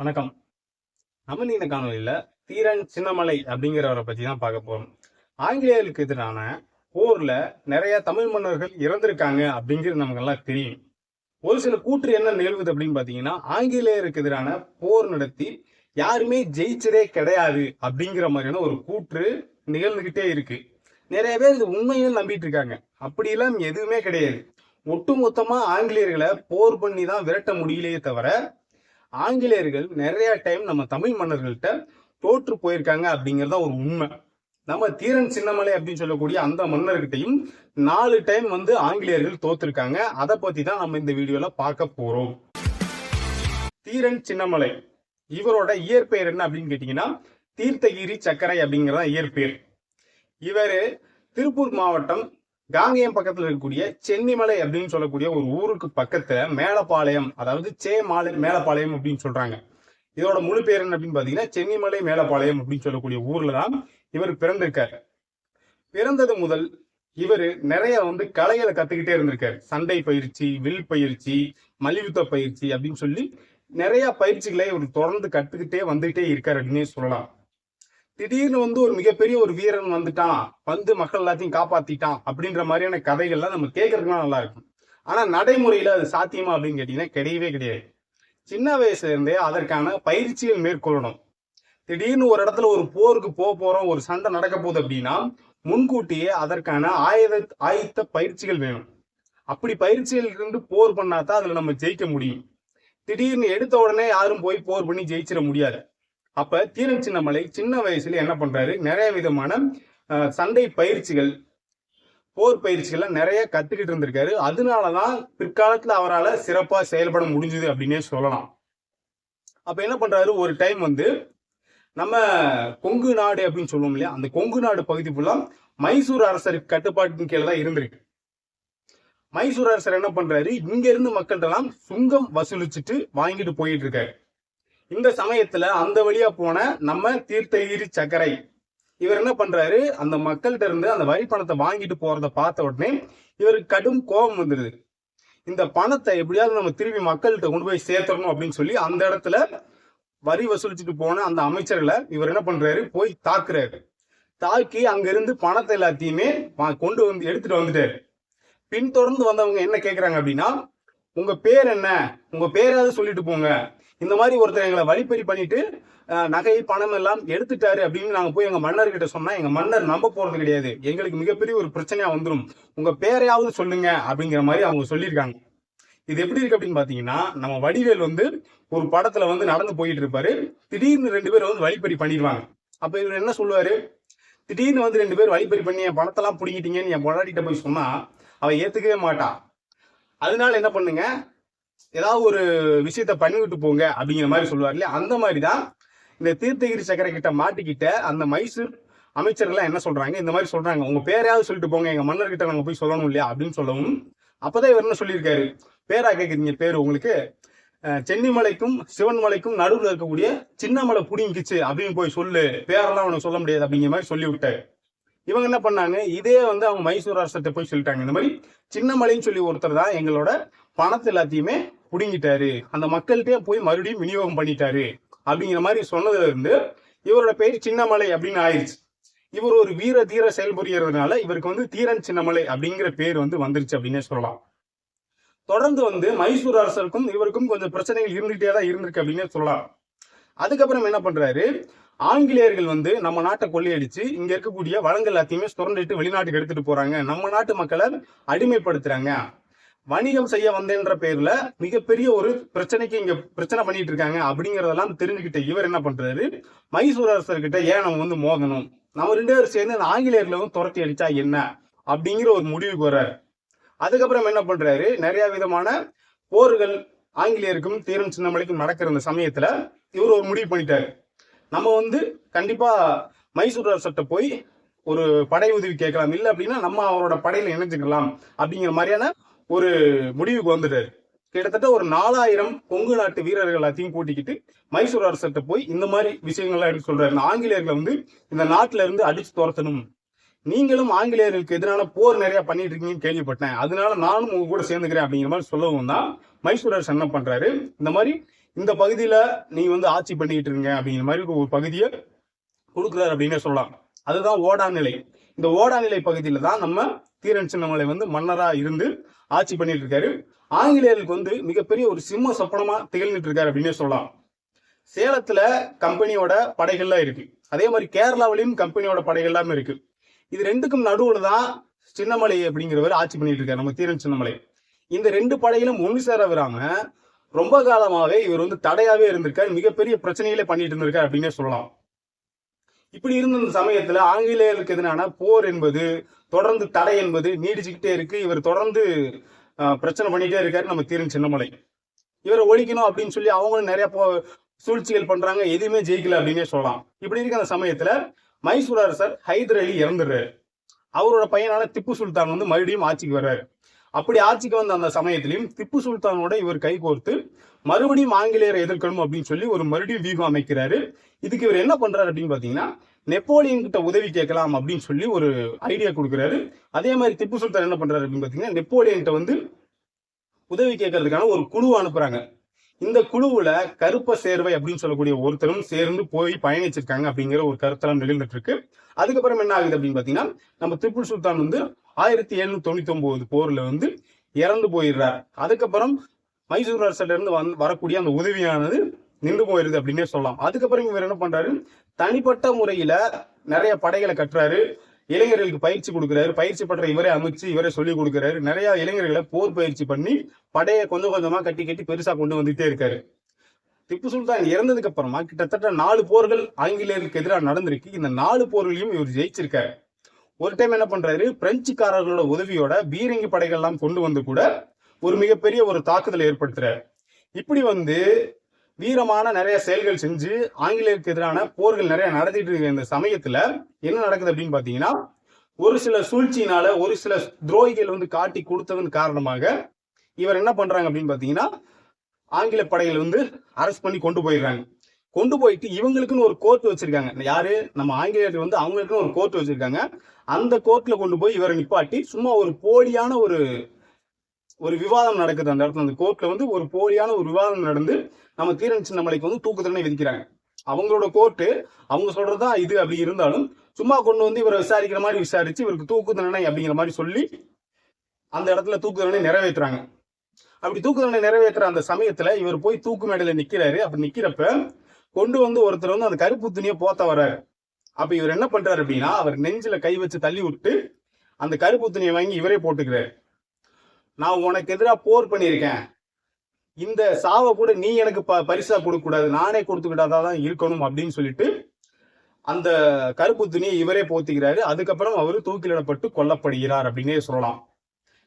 வணக்கம். நம்ம காணொலியில் தீரன் சின்னமலை அப்படிங்கிறவரை பற்றி தான் பார்க்க போகிறோம் ஆங்கிலேயர்களுக்கு எதிரான போர்ல நிறைய தமிழ் மன்னர்கள் இறந்திருக்காங்க அப்படிங்கிறது நமக்கு எல்லாம் தெரியும். ஒரு சில கூற்று என்ன நிகழ்வுது அப்படின்னு பார்த்தீங்கன்னா ஆங்கிலேயருக்கு எதிரான போர் நடத்தி யாருமே ஜெயிச்சதே கிடையாது அப்படிங்கிற மாதிரியான ஒரு கூற்று நிகழ்ந்துகிட்டே இருக்கு. நிறைய பேர் இது உண்மையில் நம்பிட்டு இருக்காங்க. அப்படியெல்லாம் எதுவுமே கிடையாது. ஒட்டுமொத்தமாக ஆங்கிலேயர்களை போர் பண்ணி தான் விரட்ட முடியலையே தவிர ஆங்கிலேயர்கள் நிறைய டைம் நம்ம தமிழ் மன்னர்கள்ட்ட தோற்று போயிருக்காங்க அப்படிங்கிறத ஒரு உண்மை. நம்ம தீரன் சின்னமலை அப்படின்னு சொல்லக்கூடிய அந்த மன்னர்கிட்டையும் நாலு டைம் வந்து ஆங்கிலேயர்கள் தோத்துருக்காங்க. அதை பத்தி தான் நம்ம இந்த வீடியோல பார்க்க போறோம். தீரன் சின்னமலை இவரோட இயற்பெயர் என்ன அப்படின்னு கேட்டீங்கன்னா தீர்த்தகிரி சக்கரை அப்படிங்கிறதான் இயற்பெயர். இவர் திருப்பூர் மாவட்டம் காங்கேயம் பக்கத்துல இருக்கக்கூடிய சென்னிமலை அப்படின்னு சொல்லக்கூடிய ஒரு ஊருக்கு பக்கத்துல மேலப்பாளையம் அதாவது சே மாலை மேலப்பாளையம் அப்படின்னு சொல்றாங்க. இதோட முழு பேர் என்ன அப்படின்னு பாத்தீங்கன்னா சென்னிமலை மேலப்பாளையம் அப்படின்னு சொல்லக்கூடிய ஊர்ல தான் இவர் பிறந்திருக்காரு. பிறந்தது முதல் இவர் நிறைய வந்து கலைகளை கத்துக்கிட்டே இருந்திருக்காரு. சண்டை பயிற்சி வில் பயிற்சி மல்யுத்த பயிற்சி அப்படின்னு சொல்லி நிறைய பயிற்சிகளை இவர் தொடர்ந்து கத்துக்கிட்டே வந்துகிட்டே இருக்காரு அப்படின்னே சொல்லலாம். திடீர்னு வந்து ஒரு மிகப்பெரிய ஒரு வீரன் வந்துட்டான். வந்து மக்கள் எல்லாத்தையும் காப்பாத்திட்டான் அப்படின்ற மாதிரியான கதைகள்லாம் நம்ம கேட்கறதுக்குலாம் நல்லா இருக்கும். ஆனா நடைமுறையில அது சாத்தியமா அப்படின்னு கேட்டீங்கன்னா கிடையவே கிடையாது. சின்ன வயசுல இருந்தே அதற்கான பயிற்சிகள் மேற்கொள்ளணும். திடீர்னு ஒரு இடத்துல ஒரு போருக்கு போக போறோம் ஒரு சண்டை நடக்க போகுது அப்படின்னா முன்கூட்டியே அதற்கான ஆயுத ஆயுத்த பயிற்சிகள் வேணும். அப்படி பயிற்சிகள் இருந்து போர் பண்ணாதான் அதுல நம்ம ஜெயிக்க முடியும். திடீர்னு எடுத்த உடனே யாரும் போய் போர் பண்ணி ஜெயிச்சிட முடியாது. அப்ப தீரன் சின்னமலை சின்ன வயசுல என்ன பண்றாரு? நிறைய விதமான சண்டை பயிற்சிகள் போர் பயிற்சிகள்லாம் நிறைய கத்துக்கிட்டு இருந்திருக்காரு. அதனாலதான் பிற்காலத்துல அவரால் சிறப்பா செயல்பட முடிஞ்சது அப்படின்னே சொல்லலாம். அப்ப என்ன பண்றாரு? ஒரு டைம் வந்து நம்ம கொங்கு நாடு அப்படின்னு சொல்லுவோம் இல்லையா? அந்த கொங்கு நாடு பகுதி ஃபுல்லா மைசூர் அரசர் கட்டுப்பாட்டின் கீழே தான் இருந்திருக்கு. மைசூர் அரசர் என்ன பண்றாரு? இங்க இருந்து மக்கள்கிட்ட எல்லாம் சுங்கம் வசூலிச்சுட்டு வாங்கிட்டு போயிட்டு இருக்காரு. இந்த சமயத்துல அந்த வழியா போன நம்ம தீர்த்தகிரி சக்கரை. இவர் என்ன பண்றாரு? அந்த மக்கள்கிட்ட இருந்து அந்த வரி பணத்தை வாங்கிட்டு போறத பார்த்த உடனே இவருக்கு கடும் கோபம் வந்துடுது இந்த பணத்தை எப்படியாவது நம்ம திருப்பி மக்கள்கிட்ட கொண்டு போய் சேர்த்தரணும் அப்படின்னு சொல்லி அந்த இடத்துல வரி வசூலிச்சுட்டு போன அந்த அமைச்சர்களை இவர் என்ன பண்றாரு? போய் தாக்குறாரு. தாக்கி அங்கிருந்து பணத்தை எல்லாத்தையுமே கொண்டு வந்து எடுத்துட்டு வந்துட்டாரு. பின்தொடர்ந்து வந்தவங்க என்ன கேக்குறாங்க அப்படின்னா உங்க பேர் என்ன? உங்க பேராவது சொல்லிட்டு போங்க. இந்த மாதிரி ஒருத்தர் எங்களை வழிப்பறி பண்ணிட்டு நகை பணம் எல்லாம் எடுத்துட்டாரு அப்படின்னு நாங்க போய் எங்க மன்னர்கிட்ட சொன்னா எங்க மன்னர் நம்ப போறது கிடையாது. எங்களுக்கு மிகப்பெரிய ஒரு பிரச்சனையா வந்துடும் உங்க பேரையாவது சொல்லுங்க அப்படிங்கிற மாதிரி அவங்க சொல்லியிருக்காங்க. இது எப்படி இருக்கு அப்படின்னு பாத்தீங்கன்னா நம்ம வடிவேல் வந்து ஒரு படத்துல வந்து நடந்து போயிட்டு இருப்பாரு. திடீர்னு ரெண்டு பேரும் வந்து வழிப்பறி பண்ணிடுவாங்க. அப்ப இவர் என்ன சொல்லுவாரு? திடீர்னு வந்து ரெண்டு பேர் வழிப்பறி பண்ணி என் பணத்தெல்லாம் பிடிங்கிட்டீங்கன்னு என் பொண்டாட்டிகிட்ட போய் சொன்னா அவ ஏத்துக்கவே மாட்டா. அதனால என்ன பண்ணுங்க? ஏதாவது ஒரு விஷயத்த பண்ணிவிட்டு போங்க அப்படிங்கிற மாதிரி சொல்லுவார் இல்லையா? அந்த மாதிரி தான் இந்த தீர்த்தகிரி சக்கரை கிட்ட மாட்டிக்கிட்ட அந்த மைசூர் அமைச்சர்கள்லாம் என்ன சொல்றாங்க? இந்த மாதிரி சொல்றாங்க. உங்க பேரையாவது சொல்லிட்டு போங்க. எங்க மன்னர்கிட்ட நாங்க போய் சொல்லணும் இல்லையா அப்படின்னு சொல்லவும் அப்பதான் இவர் என்ன சொல்லியிருக்காரு? பேரா கேக்குறீங்க பேரு உங்களுக்கு. சென்னிமலைக்கும் சென்னிமலைக்கும் சிவன்மலைக்கும் நடுவில் இருக்கக்கூடிய சின்னமலை புடிங்கிச்சு அப்படின்னு போய் சொல்லு. பேரெல்லாம் உனக்கு சொல்ல முடியாது அப்படிங்கிற மாதிரி சொல்லி விட்டாரு இவங்க என்ன பண்ணாங்க? இதே வந்து அவங்க மைசூர் அரசத்தை போய் சொல்லிட்டாங்க. இந்த மாதிரி சின்னமலைன்னு சொல்லி ஒருத்தர் தான் எங்களோட பணத்தை எல்லாத்தையுமே பிடுங்கிட்டாரு. அந்த மக்கள்கிட்டயே போய் மறுபடியும் விநியோகம் பண்ணிட்டாரு. அப்படிங்கிற மாதிரி சொன்னதுல இருந்து இவரோட பேர் சின்னமலை அப்படின்னு ஆயிடுச்சு இவர் ஒரு வீர தீர செயல்புரியறதுனால இவருக்கு வந்து தீரன் சின்னமலை அப்படிங்கிற பேர் வந்து வந்துருச்சு அப்படின்னே சொல்லலாம். தொடர்ந்து வந்து மைசூர் அரசருக்கும் இவருக்கும் கொஞ்சம் பிரச்சனைகள் இருந்துகிட்டே தான் இருந்திருக்கு அப்படின்னே சொல்லலாம். அதுக்கப்புறம் என்ன பண்றாரு? ஆங்கிலேயர்கள் வந்து நம்ம நாட்டை கொள்ளையடிச்சு இங்க இருக்கக்கூடிய வளங்கள் எல்லாத்தையுமே சுரண்டிட்டு வெளிநாட்டுக்கு எடுத்துட்டு போறாங்க. நம்ம நாட்டு மக்களை அடிமைப்படுத்துறாங்க. வணிகம் செய்ய வந்தேன்ற பேர்ல மிகப்பெரிய ஒரு பிரச்சனைக்கு இங்க பிரச்சனை பண்ணிட்டு இருக்காங்க அப்படிங்கறதெல்லாம் தெரிஞ்சுக்கிட்ட இவர் என்ன பண்றாரு? மைசூர் அரசர்கிட்ட ஏன் நம்ம வந்து மோதணும்? நம்ம ரெண்டு பேரும் சேர்ந்து அந்த ஆங்கிலேயர்களை வந்து துரத்தி அடிச்சா என்ன? அப்படிங்கிற ஒரு முடிவுக்கு வர்றாரு. அதுக்கப்புறம் என்ன பண்றாரு? நிறைய விதமான போர்கள் ஆங்கிலேயருக்கும் தீரன் சின்னமலைக்கும் நடக்கிற அந்த சமயத்துல இவர் ஒரு முடிவு பண்ணிட்டாரு. நம்ம வந்து கண்டிப்பா மைசூர் அரசர்கிட்ட போய் ஒரு படை உதவி கேட்கலாம். இல்லை அப்படின்னா நம்ம அவரோட படையில இணைஞ்சுக்கலாம் அப்படிங்கிற மாதிரியான ஒரு முடிவுக்கு வந்துட்டாரு. கிட்டத்தட்ட ஒரு நாலாயிரம் கொங்கு நாட்டு வீரர்கள் எல்லாத்தையும் கூட்டிக்கிட்டு மைசூர் அரசர்கிட்ட போய் இந்த மாதிரி விஷயங்கள்லாம் எடுத்து சொல்றாரு. ஆங்கிலேயர்களை வந்து இந்த நாட்டுல இருந்து அடிச்சு துரத்தணும். நீங்களும் ஆங்கிலேயர்களுக்கு எதிரான போர் நிறைய பண்ணிட்டு இருக்கீங்கன்னு கேள்விப்பட்டேன். அதனால நானும் உங்க கூட சேர்ந்துக்கிறேன் அப்படிங்கிற மாதிரி சொல்லவும் தான் மைசூர் அரசு என்ன பண்றாரு? இந்த மாதிரி இந்த பகுதியில நீ வந்து ஆட்சி பண்ணிட்டு இருங்க அப்படிங்கிற மாதிரி ஒரு பகுதியை கொடுக்குறாரு அப்படின்னே சொல்லலாம். அதுதான் ஓடாநிலை இந்த ஓடாநிலை பகுதியில தான் நம்ம தீரன் சின்னமலை வந்து மன்னரா இருந்து ஆட்சி பண்ணிட்டு இருக்காரு ஆங்கிலேயர்களுக்கு வந்து மிகப்பெரிய ஒரு சிம்ம சப்பனமா திகழ்ந்துட்டு இருக்காரு அப்படின்னே சொல்லலாம். சேலத்துல கம்பெனியோட படைகள்லாம் இருக்கு. அதே மாதிரி கேரளாவிலையும் கம்பெனியோட படைகள்லாம் இருக்கு. இது ரெண்டுக்கும் நடுவுல தான் சின்னமலை அப்படிங்கிறவர் ஆட்சி பண்ணிட்டு இருக்காரு. நம்ம தீரன் சின்னமலை. இந்த ரெண்டு படையிலும் ஒன்று சேர விடாம ரொம்ப காலமாவே இவர் வந்து தடையாவே இருந்திருக்காரு. மிகப்பெரிய பிரச்சனைகளே பண்ணிட்டு இருந்திருக்காரு அப்படின்னே சொல்லலாம். இப்படி இருந்த இந்த சமயத்துல ஆங்கிலேயர்களுக்கு எதிரான போர் என்பது தொடர்ந்து தடை என்பது நீடிச்சுக்கிட்டே இருக்கு. இவர் தொடர்ந்து பிரச்சனை பண்ணிட்டே இருக்காரு நம்ம தீரன் சின்னமலை. இவரை ஒழிக்கணும் அப்படின்னு சொல்லி அவங்களும் நிறைய போ சூழ்ச்சிகள் பண்றாங்க. எதுவுமே ஜெயிக்கல அப்படின்னே சொல்லலாம். இப்படி இருக்க அந்த சமயத்துல மைசூர் அரசர் ஹைதர் அலி இறந்துடுறாரு. அவரோட பையனான திப்பு சுல்தான் வந்து மறுபடியும் ஆட்சிக்கு வர்றாரு. அப்படி ஆட்சிக்கு வந்த அந்த சமயத்திலையும் திப்பு சுல்தானோட இவர் கைகோர்த்து மறுபடியும் ஆங்கிலேயரை எதிர்க்கணும் அப்படின்னு சொல்லி ஒரு மறுபடியும் வியூகம் அமைக்கிறாரு. இதுக்கு இவர் என்ன பண்றாரு அப்படின்னு பாத்தீங்கன்னா நெப்போலியன் கிட்ட உதவி கேட்கலாம் அப்படின்னு சொல்லி ஒரு ஐடியா கொடுக்குறாரு. அதே மாதிரி திப்பு சுல்தான் என்ன பண்றாரு அப்படின்னு பாத்தீங்கன்னா நெப்போலியன் கிட்ட வந்து உதவி கேட்கறதுக்கான ஒரு குழு அனுப்புறாங்க. இந்த குழுவுல கருப்ப சேர்வை அப்படின்னு சொல்லக்கூடிய ஒருத்தரும் சேர்ந்து போய் பயணிச்சிருக்காங்க அப்படிங்கிற ஒரு கருத்தெல்லாம் நிகழ்ந்துட்டு இருக்கு அதுக்கப்புறம் என்ன ஆகுது அப்படின்னு பாத்தீங்கன்னா நம்ம திப்புல் சுல்தான் வந்து ஆயிரத்தி எழுநூத்தி தொண்ணூத்தி ஒன்பது போர்ல வந்து இறந்து போயிடுறார். அதுக்கப்புறம் மைசூர் அரசுல இருந்து வந் வரக்கூடிய அந்த உதவியானது நின்று போயிருது அப்படின்னே சொல்லலாம். அதுக்கப்புறம் இவர் என்ன பண்றாரு? தனிப்பட்ட முறையில நிறைய படைகளை கட்டுறாரு. இளைஞர்களுக்கு பயிற்சி கொடுக்குறாரு. பயிற்சி பண்ற இவரே அமைச்சு இவரே சொல்லி கொடுக்குறாரு. நிறைய இளைஞர்களை போர் பயிற்சி பண்ணி படையை கொஞ்சம் கொஞ்சமா கட்டி கட்டி பெருசா கொண்டு வந்துட்டே இருக்காரு. திப்பு சுல்தான் இறந்ததுக்கு அப்புறமா கிட்டத்தட்ட நாலு போர்கள் ஆங்கிலேயருக்கு எதிராக நடந்திருக்கு. இந்த நாலு போர்களையும் இவர் ஜெயிச்சிருக்காரு. ஒரு டைம் என்ன பண்றாரு? பிரெஞ்சுக்காரர்களோட உதவியோட பீரங்கி படைகள்லாம் கொண்டு வந்து கூட ஒரு மிகப்பெரிய ஒரு தாக்குதலை ஏற்படுத்துறாரு. இப்படி வந்து வீரமான நிறைய செயல்கள் செஞ்சு ஆங்கிலேயருக்கு எதிரான போர்கள் நிறைய நடத்திட்டு இருக்க இந்த சமயத்துல என்ன நடக்குது அப்படின்னு பாத்தீங்கன்னா ஒரு சில சூழ்ச்சியினால ஒரு சில துரோகிகள் வந்து காட்டி கொடுத்ததன் காரணமாக இவர் என்ன பண்றாங்க அப்படின்னு பாத்தீங்கன்னா ஆங்கில படைகள் வந்து அரெஸ்ட் பண்ணி கொண்டு போயிடுறாங்க. கொண்டு போயிட்டு இவங்களுக்குன்னு ஒரு கோர்ட் வச்சிருக்காங்க. யாரு? நம்ம ஆங்கிலேயர்கள் வந்து அவங்களுக்குன்னு ஒரு கோர்ட் வச்சிருக்காங்க. அந்த கோர்ட்ல கொண்டு போய் இவரை நிப்பாட்டி சும்மா ஒரு போலியான ஒரு ஒரு விவாதம் நடக்குது அந்த இடத்துல. அந்த கோர்ட்ல வந்து ஒரு போலியான ஒரு விவாதம் நடந்து நம்ம தீரன் சின்னமலைக்கு வந்து தூக்கு தண்டனை விதிக்கிறாங்க. அவங்களோட கோர்ட்டு அவங்க சொல்றதா இது அப்படி இருந்தாலும் சும்மா கொண்டு வந்து இவரை விசாரிக்கிற மாதிரி விசாரிச்சு இவருக்கு தூக்கு தண்டனை அப்படிங்கிற மாதிரி சொல்லி அந்த இடத்துல தூக்கு தண்டனை நிறைவேற்றுறாங்க. அப்படி தூக்கு தண்டனை நிறைவேற்றுற அந்த சமயத்துல இவர் போய் தூக்கு மேடையில நிக்கிறாரு. அப்படி நிக்கிறப்ப கொண்டு வந்து ஒருத்தர் வந்து அந்த கருப்பு துணியை போத்த வர்றாரு. அப்ப இவர் என்ன பண்றாரு அப்படின்னா அவர் நெஞ்சில கை வச்சு தள்ளி விட்டு அந்த கருப்பு துணியை வாங்கி இவரே போட்டுக்கிறாரு. நான் உனக்கு எதிராக போர் பண்ணியிருக்கேன். இந்த சாவை கூட நீ எனக்கு ப பரிசா கொடுக்கக்கூடாது. நானே கொடுத்துக்கிட்டாதான் தான் இருக்கணும் அப்படின்னு சொல்லிட்டு அந்த கருப்பு துணியை இவரே போத்திக்கிறாரு. அதுக்கப்புறம் அவர் தூக்கிலிடப்பட்டு கொல்லப்படுகிறார் அப்படின்னே சொல்லலாம்.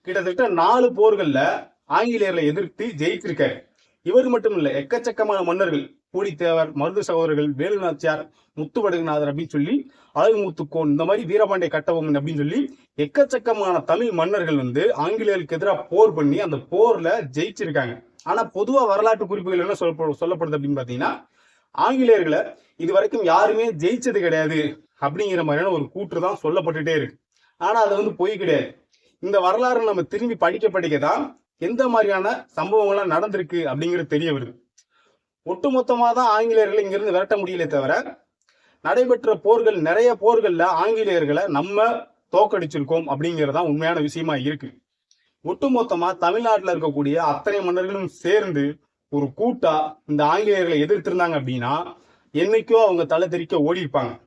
கிட்டத்தட்ட நாலு போர்களில் ஆங்கிலேயர்களை எதிர்த்து ஜெயித்திருக்காரு. இவர் மட்டும் இல்லை எக்கச்சக்கமான மன்னர்கள். பூலித்தேவர் மருது சகோதரர்கள் வேலுநாச்சியார் முத்துவடுகநாதர் அப்படின்னு சொல்லி அழகு முத்துக்கோன் இந்த மாதிரி வீரபாண்டிய கட்டபொம்மன் அப்படின்னு சொல்லி எக்கச்சக்கமான தமிழ் மன்னர்கள் வந்து ஆங்கிலேயருக்கு எதிராக போர் பண்ணி அந்த போர்ல ஜெயிச்சிருக்காங்க. ஆனா பொதுவா வரலாற்று குறிப்புகள் என்ன சொல்ல சொல்லப்படுது அப்படின்னு பாத்தீங்கன்னா ஆங்கிலேயர்களை இது வரைக்கும் யாருமே ஜெயிச்சது கிடையாது அப்படிங்கிற மாதிரியான ஒரு கூற்று தான் சொல்லப்பட்டுட்டே இருக்கு. ஆனா அது வந்து பொய் கிடையாது. இந்த வரலாறு நம்ம திரும்பி படிக்க படிக்க தான் எந்த மாதிரியான சம்பவங்கள்லாம் நடந்திருக்கு அப்படிங்கிறது தெரிய வருது. ஒட்டுமொத்தமாக தான் ஆங்கிலேயர்களை இங்கிருந்து விரட்ட முடியலே தவிர நடைபெற்ற போர்கள் நிறைய போர்களில் ஆங்கிலேயர்களை நம்ம தோக்கடிச்சிருக்கோம் அப்படிங்கறதுதான் உண்மையான விஷயமா இருக்கு. ஒட்டுமொத்தமா தமிழ்நாட்டில் இருக்கக்கூடிய அத்தனை மன்னர்களும் சேர்ந்து ஒரு கூட்டா இந்த ஆங்கிலேயர்களை எதிர்த்திருந்தாங்க அப்படின்னா என்னைக்கோ அவங்க தலை தெரிக்க ஓடி இருப்பாங்க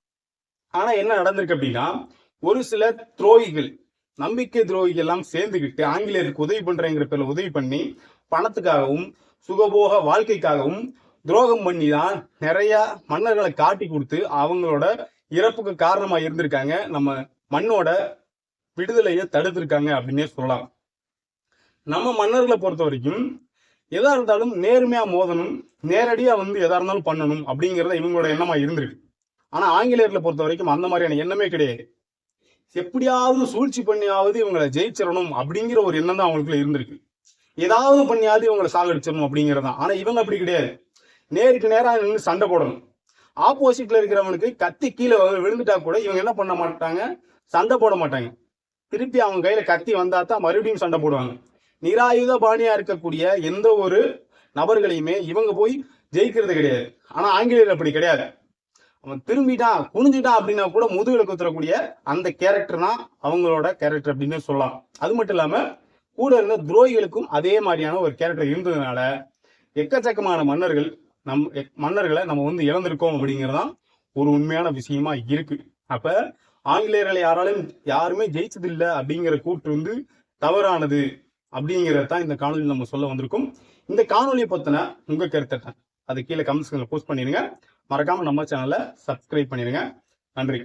ஆனா என்ன நடந்திருக்கு அப்படின்னா ஒரு சில துரோகிகள் நம்பிக்கை துரோகிகள் எல்லாம் சேர்ந்துக்கிட்டு ஆங்கிலேயருக்கு உதவி பண்றேங்கிற பேர்ல உதவி பண்ணி பணத்துக்காகவும் சுகபோக வாழ்க்கைக்காகவும் துரோகம் பண்ணி தான் நிறைய மன்னர்களை காட்டி கொடுத்து அவங்களோட இறப்புக்கு காரணமா இருந்திருக்காங்க. நம்ம மண்ணோட விடுதலையை தடுத்திருக்காங்க அப்படின்னே சொல்லலாம். நம்ம மன்னர்களை பொறுத்த வரைக்கும் எதா இருந்தாலும் நேர்மையா மோதணும் நேரடியா வந்து எதா இருந்தாலும் பண்ணணும் அப்படிங்கிறத இவங்களோட எண்ணமா இருந்திருக்கு. ஆனா ஆங்கிலேயர்களை பொறுத்த வரைக்கும் அந்த மாதிரியான எண்ணமே கிடையாது. எப்படியாவது சூழ்ச்சி பண்ணியாவது இவங்களை ஜெயிச்சிடணும் அப்படிங்கிற ஒரு எண்ணம் தான் அவங்களுக்குள்ள இருந்திருக்கு. ஏதாவது பண்ணியாவது இவங்களை சாகடிச்சிடணும் அப்படிங்கிறது தான் ஆனா இவங்க அப்படி கிடையாது. நேருக்கு நேராக நின்று சண்டை போடணும். ஆப்போசிட்ல இருக்கிறவனுக்கு கத்தி கீழே விழுந்துட்டா கூட இவங்க என்ன பண்ண மாட்டாங்க? சண்டை போட மாட்டாங்க. திருப்பி அவங்க கையில கத்தி வந்தா தான் மறுபடியும் சண்டை போடுவாங்க. நிராயுத பாணியா இருக்கக்கூடிய எந்த ஒரு நபர்களையுமே இவங்க போய் ஜெயிக்கிறது கிடையாது. ஆனா ஆங்கிலேயர் அப்படி கிடையாது. அவன் திரும்பிட்டான் குனிஞ்சிட்டான் அப்படின்னா கூட முதுகுல குத்துறக்கூடிய அந்த கேரக்டர் தான் அவங்களோட கேரக்டர் அப்படின்னு சொல்லலாம். அது மட்டும் இல்லாம கூட இருந்த துரோகிகளுக்கும் அதே மாதிரியான ஒரு கேரக்டர் இருந்ததுனால எக்கச்சக்கமான மன்னர்கள் நம் மன்னர்களை நம்ம வந்து இழந்திருக்கோம் அப்படிங்கிறதான் ஒரு உண்மையான விஷயமா இருக்கு. அப்ப ஆங்கிலேயர்களை யாராலும் யாருமே ஜெயிச்சது இல்லை அப்படிங்கிற கூற்று வந்து தவறானது அப்படிங்கிறத தான் இந்த காணொலியில் நம்ம சொல்ல வந்திருக்கோம். இந்த காணொலியை பத்தின உங்க கருத்தை அது கீழே கமெண்ட்ஸ்ல போஸ்ட் பண்ணிருங்க மறக்காம நம்ம சேனலை சப்ஸ்கிரைப் பண்ணிருங்க நன்றி.